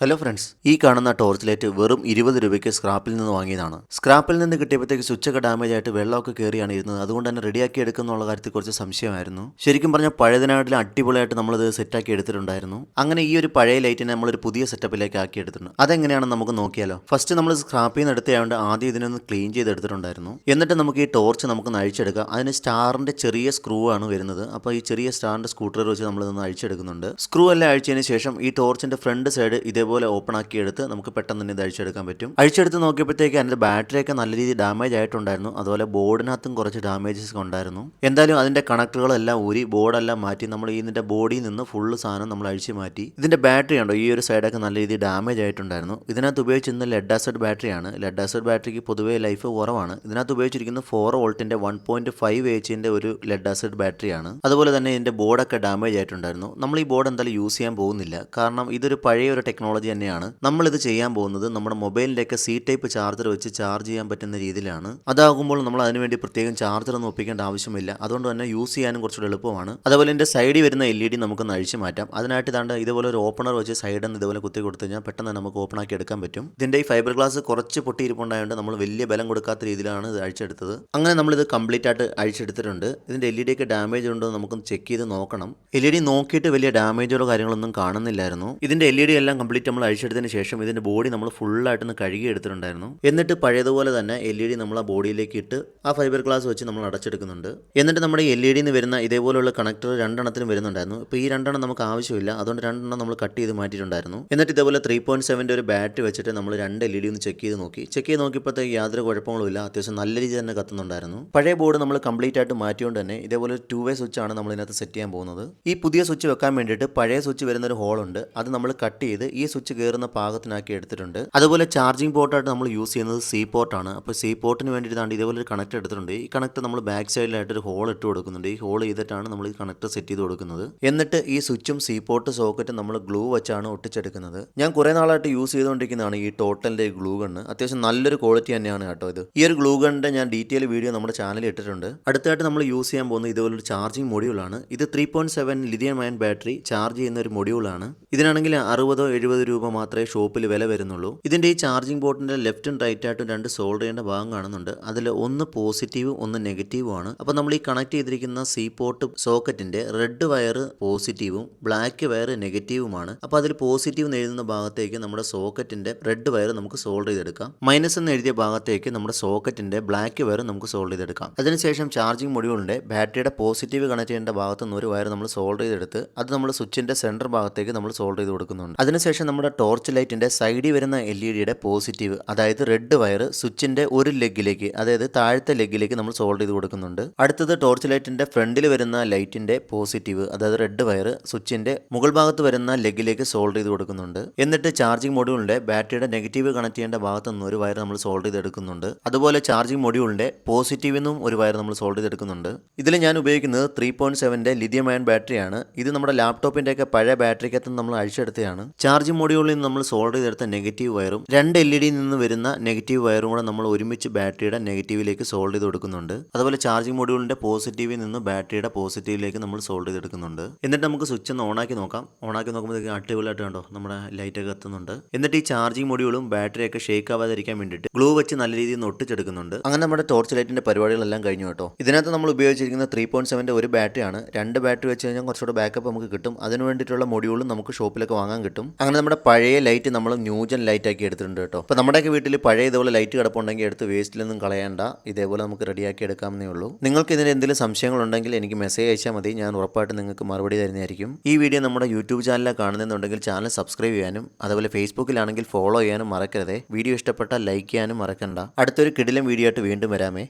Hello friends ഈ കാണുന്ന torch light വെറും ഇരുപത് രൂപയ്ക്ക് സ്ക്രാപ്പിൽ നിന്ന് വാങ്ങിയതാണ്. സ്ക്രാപ്പിൽ നിന്ന് കിട്ടിയപ്പോഴത്തേക്ക് സ്വിച്ചൊക്കെ ഡാമേജ് ആയിട്ട് വെള്ളമൊക്കെ കയറിയാണ് ഇരുന്നത്. അതുകൊണ്ട് തന്നെ റെഡിയാക്കി എടുക്കുന്നുള്ള കാര്യത്തിൽ കുറച്ച് സംശയമായിരുന്നു. ശരിക്കും പറഞ്ഞാൽ പഴയതിനാട്ടിലും അടിപൊളിയായിട്ട് നമ്മളിത് സെറ്റാക്കി എടുത്തിട്ടുണ്ടായിരുന്നു. അങ്ങനെ ഈ ഒരു പഴയ ലൈറ്റിനെ നമ്മളൊരു പുതിയ സെറ്റപ്പിലേക്ക് ആക്കി എടുത്തിട്ടുണ്ട്. അതെങ്ങനെയാണ് നമുക്ക് നോക്കിയാലോ. ഫസ്റ്റ് നമ്മൾ സ്ക്രാപ്പിൽ നിന്ന് എടുത്തതുകൊണ്ട് ആദ്യം ഇതിനൊന്ന് ക്ലീൻ ചെയ്ത് എടുത്തിട്ടുണ്ടായിരുന്നു. എന്നിട്ട് നമുക്ക് ഈ ടോർച്ച് നമുക്ക് അഴിച്ചെടുക്കാം. അതിന് സ്റ്റാറിന്റെ ചെറിയ സ്ക്രൂ ആണ് വരുന്നത്. അപ്പോൾ ഈ ചെറിയ സ്റ്റാറിന്റെ സ്കൂട്ടർ വെച്ച് നമ്മൾ ഇതൊന്ന് അഴിച്ചെടുക്കുന്നുണ്ട്. സ്ക്രൂ എല്ലാം അഴിച്ചതിന് ശേഷം ഈ ടോർച്ചിന്റെ ഫ്രണ്ട് സൈഡ് ഇതേപോലെ ഓപ്പൺ ആക്കി എടുത്ത് നമുക്ക് പെട്ടെന്ന് തന്നെ ഇത് അഴിച്ചെടുക്കാൻ പറ്റും. അഴിച്ചെടുത്ത് നോക്കിയപ്പോഴത്തേക്ക് അതിന്റെ ബാറ്ററി ഒക്കെ നല്ല രീതിയിൽ ഡാമേജ് ആയിട്ടുണ്ടായിരുന്നു. അതുപോലെ ബോർഡിനകത്തും കുറച്ച് ഡാമേജസ് ഉണ്ടായിരുന്നു. എന്തായാലും അതിന്റെ കണക്ടറുകളെല്ലാം ഊരി ബോർഡെല്ലാം മാറ്റി നമ്മൾ ഇതിന്റെ ബോഡിയിൽ നിന്ന് ഫുള്ള് സാധനം നമ്മൾ അഴിച്ചു മാറ്റി. ഇതിന്റെ ബാറ്ററി ഉണ്ടോ? ഈ ഒരു സൈഡൊക്കെ നല്ല രീതിയിൽ ഡാമേജ് ആയിട്ടുണ്ടായിരുന്നു. ഇതിനകത്ത് ഉപയോഗിച്ചിരുന്ന ലെഡ് ആസിഡ് ബാറ്ററിയാണ് ലെഡ് ആസിഡ് ബാറ്ററിക്ക് പൊതുവേ ലൈഫ് കുറവാണ്. ഇതിനകത്ത് ഉപയോഗിച്ചിരിക്കുന്ന ഫോർ വോൾട്ടിന്റെ വൺ പോയിന്റ് ഫൈവ് എച്ചിന്റെ ഒരു ലെഡ് ആസിഡ് ബാറ്ററിയാണ് അതുപോലെ തന്നെ ഇതിന്റെ ബോർഡൊക്കെ ഡാമേജ് ആയിട്ടുണ്ടായിരുന്നു. നമ്മൾ ഈ ബോർഡ് എന്തായാലും യൂസ് ചെയ്യാൻ പോകുന്നില്ല. കാരണം ഇതൊരു പഴയ ഒരു ടെക്നോളജി തന്നെയാണ്. നമ്മൾ ഇത് ചെയ്യാൻ പോകുന്നത് നമ്മുടെ മൊബൈലിന്റെയൊക്കെ സി ടൈപ്പ് ചാർജർ വെച്ച് ചാർജ് ചെയ്യാൻ പറ്റുന്ന രീതിയിലാണ്. അതാകുമ്പോൾ നമ്മൾ അതിനുവേണ്ടി പ്രത്യേകം ചാർജർ ഒന്നും ഒപ്പിക്കേണ്ട ആവശ്യമില്ല. അതുകൊണ്ട് തന്നെ യൂസ് ചെയ്യാനും കുറച്ചുകൂടെ എളുപ്പമാണ്. അതുപോലെ ഇതിന്റെ സൈഡിൽ വരുന്ന എൽ ഇ ഡി നമുക്കൊന്ന് അഴിച്ചു മാറ്റാം. അതിനായിട്ട് ഇതാണ്ട് ഇതുപോലെ ഒരു ഓപ്പണർ വെച്ച് സൈഡിൽ നിന്ന് ഇതുപോലെ കുത്തി കൊടുത്തു കഴിഞ്ഞാൽ പെട്ടെന്ന് നമുക്ക് ഓപ്പൺ ആക്കി എടുക്കാൻ പറ്റും. ഇതിന്റെ ഈ ഫൈബർ ഗ്ലാസ് കുറച്ച് പൊട്ടിയിരിപ്പുണ്ടായതുകൊണ്ട് നമ്മൾ വലിയ ബലം കൊടുക്കാത്ത രീതിയിലാണ് ഇത് അഴിച്ചെടുത്തത്. അങ്ങനെ നമ്മൾ ഇത് കംപ്ലീറ്റ് ആയിട്ട് അഴിച്ചെടുത്തിട്ടുണ്ട്. ഇതിന്റെ എൽ ഇ ഡി ഒക്കെ ഡാമേജ് ഉണ്ടോ നമുക്കൊന്ന് ചെക്ക് ചെയ്ത് നോക്കണം. എൽ ഇ ഡി നോക്കിയിട്ട് വലിയ ഡാമേജോ കാര്യങ്ങളൊന്നും കാണുന്നില്ലായിരുന്നു. ഇതിന്റെ എൽ ഇ ഡി എല്ലാം കംപ്ലീറ്റ് നമ്മൾ അഴിച്ചെടുത്തതിന് ശേഷം ഇതിന്റെ ബോഡി നമ്മൾ ഫുള്ളായിട്ടൊന്ന് കഴുകി എടുത്തിട്ടുണ്ടായിരുന്നു എന്നിട്ട് പഴയതുപോലെ തന്നെ എൽ ഇ ഡി നമ്മൾ ആ ബോഡിയിലേക്ക് ഇട്ട് ആ ഫൈബർ ഗ്ലാസ് വെച്ച് നമ്മൾ അടച്ചെടുക്കുന്നുണ്ട്. എന്നിട്ട് നമ്മുടെ എൽ ഇ ഡിന്ന് വരുന്ന ഇതേപോലുള്ള കണക്ടർ രണ്ടെണ്ണത്തിനും വരുന്നുണ്ടായിരുന്നു. ഇപ്പോൾ ഈ രണ്ടെണ്ണം നമുക്ക് ആവശ്യമില്ല. അതുകൊണ്ട് രണ്ടെണ്ണം നമ്മൾ കട്ട് ചെയ്ത് മാറ്റിയിട്ടുണ്ടായിരുന്നു. എന്നിട്ട് ഇതേപോലെ ത്രീ പോയിന്റ് സെവന്റെ ഒരു ബാറ്ററി വെച്ചിട്ട് നമ്മൾ രണ്ട് എൽ ഇ ഡി ഒന്ന് ചെക്ക് ചെയ്ത് നോക്കി. ചെക്ക് ചെയ്ത് നോക്കിയപ്പോഴത്തേക്ക് യാതൊരു കുഴപ്പങ്ങളും ഇല്ല. അത്യാവശ്യം നല്ല രീതിയിൽ തന്നെ കത്തുന്നുണ്ടായിരുന്നു. പഴയ ബോർഡ് നമ്മൾ കംപ്ലീറ്റ് ആയിട്ട് മാറ്റിയോണ്ട് തന്നെ ഇതേപോലെ ടു വേ സ്വിച്ച് ആണ് നമ്മൾ ഇതിനകത്ത് സെറ്റ് ചെയ്യാൻ പോകുന്നത്. ഈ പുതിയ സ്വിച്ച് വെക്കാൻ വേണ്ടിയിട്ട് പഴയ സ്വിച്ച് വരുന്ന ഒരു ഹോൾ ഉണ്ട്. അത് നമ്മൾ കട്ട് ചെയ്ത് ഈ സ്വിച്ച് കയറുന്ന പാകത്തിനാക്കി എടുത്തിട്ടുണ്ട്. അതുപോലെ ചാർജിംഗ് പോർട്ടായിട്ട് നമ്മൾ യൂസ് ചെയ്യുന്നത് സി പോർട്ടാണ് അപ്പോൾ സി പോർട്ടിന് വേണ്ടിയിട്ടാണ് ഇതേപോലെ ഒരു കണക്ട് എടുത്തിട്ടുണ്ട്. ഈ കണക്ട് നമ്മൾ ബാക്ക് സൈഡിലായിട്ട് ഒരു ഹോൾ ഇട്ട് കൊടുക്കുന്നുണ്ട്. ഈ ഹോൾ ചെയ്തിട്ടാണ് നമ്മൾ ഈ കണക്ട് സെറ്റ് ചെയ്ത് കൊടുക്കുന്നത്. എന്നിട്ട് ഈ സ്വിച്ചും സി പോർട്ട് സോക്കറ്റും നമ്മൾ ഗ്ലൂ വെച്ചാണ് ഒട്ടിച്ചെടുക്കുന്നത്. ഞാൻ കുറേ നാളായിട്ട് യൂസ് ചെയ്തുകൊണ്ടിരിക്കുന്നതാണ് ഈ ടോട്ടലിന്റെ ഗ്ലൂ ഗണ്ണ് അത്യാവശ്യം നല്ലൊരു ക്വാളിറ്റി തന്നെയാണ് കേട്ടോ ഇത്. ഈ ഒരു ഗ്ലൂ ഗണ്ണിന്റെ ഞാൻ ഡീറ്റെയിൽ വീഡിയോ നമ്മുടെ ചാനലിൽ ഇട്ടിട്ടുണ്ട്. അടുത്തായിട്ട് നമ്മൾ യൂസ് ചെയ്യാൻ പോകുന്നത് ഇതുപോലൊരു ചാർജിങ് മൊഡ്യൂളാണ് ഇത് three point seven lithium ion battery charge ചെയ്യുന്ന ഒരു മൊഡ്യൂളാണ് ഇതിനാണെങ്കിൽ അറുപതോ എഴുപത് രൂപ മാത്രമേ ഷോപ്പിൽ വില വരുന്നുള്ളൂ. ഇതിന്റെ ഈ ചാർജിംഗ് പോർട്ടിന്റെ ലെഫ്റ്റും റൈറ്റ് ആയിട്ടും രണ്ട് ചെയ്യേണ്ട ഭാഗം കാണുന്നുണ്ട്. അതിൽ ഒന്ന് പോസിറ്റീവും ഒന്ന് നെഗറ്റീവും ആണ്. അപ്പോൾ നമ്മൾ ഈ കണക്ട് ചെയ്തിരിക്കുന്ന സി പോർട്ട് സോക്കറ്റിന്റെ റെഡ് വയർ പോസിറ്റീവും ബ്ലാക്ക് വയർ നെഗറ്റീവുമാണ്. അപ്പോൾ അതിൽ പോസിറ്റീവ് എഴുതുന്ന ഭാഗത്തേക്ക് നമ്മുടെ സോക്കറ്റിന്റെ റെഡ് വയർ നമുക്ക് സോൾഡ് ചെയ്തെടുക്കാം. മൈനസ് എന്ന് എഴുതിയ ഭാഗത്തേക്ക് നമ്മുടെ സോക്കറ്റിന്റെ ബ്ലാക്ക് വയർ നമുക്ക് സോൾഡ് ചെയ്തെടുക്കാം. അതിനുശേഷം ചാർജിംഗ് മൊഡ്യൂളിന്റെ ബാറ്ററിയുടെ പോസിറ്റീവ് കണക്ട് ചെയ്യേണ്ട ഭാഗത്ത് നിന്ന് ഒരു വയർ നമ്മൾ സോൾഡ് ചെയ്തെടുത്ത് അത് നമ്മൾ സ്വിച്ചിന്റെ സെന്റർ ഭാഗത്തേക്ക് നമ്മൾ സോൾഡ് ചെയ്ത് കൊടുക്കുന്നുണ്ട്. അതിനുശേഷം നമ്മുടെ ടോർച്ച് ലൈറ്റിന്റെ സൈഡിൽ വരുന്ന എൽ ഇ ഡിയുടെ പോസിറ്റീവ് അതായത് റെഡ് വയർ സ്വിച്ചിന്റെ ഒരു ലെഗിലേക്ക് അതായത് താഴത്തെ ലെഗിലേക്ക് നമ്മൾ സോൾവ് ചെയ്ത് കൊടുക്കുന്നുണ്ട്. അടുത്തത് ടോർച്ച് ലൈറ്റിന്റെ ഫ്രണ്ടിൽ വരുന്ന ലൈറ്റിന്റെ പോസിറ്റീവ് അതായത് റെഡ് വയർ സ്വിച്ചിന്റെ മുകൾ ഭാഗത്ത് വരുന്ന ലെഗിലേക്ക് സോൾവ് ചെയ്ത് കൊടുക്കുന്നുണ്ട്. എന്നിട്ട് ചാർജിംഗ് മൊഡ്യൂളിന്റെ ബാറ്ററിയുടെ നെഗറ്റീവ് കണക്ട് ചെയ്യേണ്ട ഭാഗത്ത് നിന്ന് ഒരു വയർ നമ്മൾ സോൾവ് ചെയ്തെടുക്കുന്നുണ്ട്. അതുപോലെ ചാർജിംഗ് മൊഡ്യൂളിന്റെ പോസിറ്റീവിൽ നിന്നും ഒരു വയർ നമ്മൾ സോൾവ് ചെയ്തെടുക്കുന്നുണ്ട്. ഇതിൽ ഞാൻ ഉപയോഗിക്കുന്നത് ത്രീ പോയിന്റ് സെവന്റെ ലിഥിയം അയൺ ബാറ്ററിയാണ് ഇത് നമ്മുടെ ലാപ്ടോപ്പിന്റെയൊക്കെ പഴയ ബാറ്ററിക്കകത്ത് നമ്മൾ അഴിച്ചെടുത്തതാണ്. ചാർജിങ് മൊഡ്യൂളിൽ നമ്മൾ സോൾവ് ചെയ്തെടുത്ത നെഗറ്റീവ് വയറും രണ്ട് എൽ ഇ ഡിയിൽ നിന്ന് വരുന്ന നെഗറ്റീവ് വയറും കൂടെ നമ്മൾ ഒരുമിച്ച് ബാറ്ററിയുടെ നെഗറ്റീവിലേക്ക് സോൾഡ് ചെയ്ത് കൊടുക്കുന്നുണ്ട്. അതുപോലെ ചാർജിംഗ് മൊഡ്യൂളിന്റെ പോസിറ്റീവിൽ നിന്ന് ബാറ്ററിയുടെ പോസിറ്റീവിലേക്ക് നമ്മൾ സോൾവ് ചെയ്തെടുക്കുന്നുണ്ട് എന്നിട്ട് നമുക്ക് സ്വിച്ച് ഒന്ന് ഓണാക്കി നോക്കാം. ഓണാക്കി നോക്കുമ്പോഴത്തേക്ക് അടിപൊളിയായിട്ട് കണ്ടോ? നമ്മുടെ ലൈറ്റ് ഒക്കെ എത്തുന്നുണ്ട്. എന്നിട്ട് ഈ ചാർജിങ് മൊഡ്യൂളും ബാറ്ററിയൊക്കെ ഷേക്ക് ആവാതിരിക്കാൻ വേണ്ടിയിട്ട് ഗ്ലൂ വെച്ച് നല്ല രീതിയിൽ ഒട്ടിച്ചെടുക്കുന്നുണ്ട്. അങ്ങനെ നമ്മുടെ ടോർച്ച് ലൈറ്റിന്റെ പരിപാടികളെല്ലാം കഴിഞ്ഞു കേട്ടോ. ഇതിനകത്ത് നമ്മൾ ഉപയോഗിച്ചിരിക്കുന്ന ത്രീ പോയിന്റ് സെവന്റെ ഒരു ബാറ്ററിയാണ് രണ്ട് ബാറ്ററി വെച്ച് കഴിഞ്ഞാൽ കുറച്ചുകൂടെ ബാക്കപ്പ് നമുക്ക് കിട്ടും. അതിന് വേണ്ടിയിട്ടുള്ള മൊഡ്യൂളും നമുക്ക് ഷോപ്പിലൊക്കെ വാങ്ങാൻ കിട്ടും. അങ്ങനെ നമ്മുടെ പഴയ ലൈറ്റ് നമ്മൾ ന്യൂജൻ ലൈറ്റ് ആക്കി എടുത്തിട്ടുണ്ട് കേട്ടോ. അപ്പോൾ നമ്മുടെയൊക്കെ വീട്ടിൽ പഴയ ഇതുപോലെ ലൈറ്റ് കിടപ്പുണ്ടെങ്കിൽ എടുത്ത് വേസ്റ്റിലൊന്നും കളയണ്ട. ഇതേപോലെ നമുക്ക് റെഡിയാക്കി എടുക്കാമെന്നേ ഉള്ളൂ. നിങ്ങൾക്ക് ഇതിന് എന്തെങ്കിലും സംശയങ്ങളുണ്ടെങ്കിൽ എനിക്ക് മെസ്സേജ് അയച്ചാൽ മതി. ഞാൻ ഉറപ്പായിട്ട് നിങ്ങൾക്ക് മറുപടി തരുന്നതായിരിക്കും. ഈ വീഡിയോ നമ്മുടെ യൂട്യൂബ് ചാനലിൽ കാണുന്നുണ്ടെങ്കിൽ ചാനൽ സബ്സ്ക്രൈബ് ചെയ്യാനും അതുപോലെ ഫേസ്ബുക്കിലാണെങ്കിൽ ഫോളോ ചെയ്യാനും മറക്കരുത്. വീഡിയോ ഇഷ്ടപ്പെട്ടാൽ ലൈക്ക് ചെയ്യാനും മറക്കണ്ട. അടുത്തൊരു കിടിലം വീഡിയോ ആയിട്ട് വീണ്ടും വരാമേ.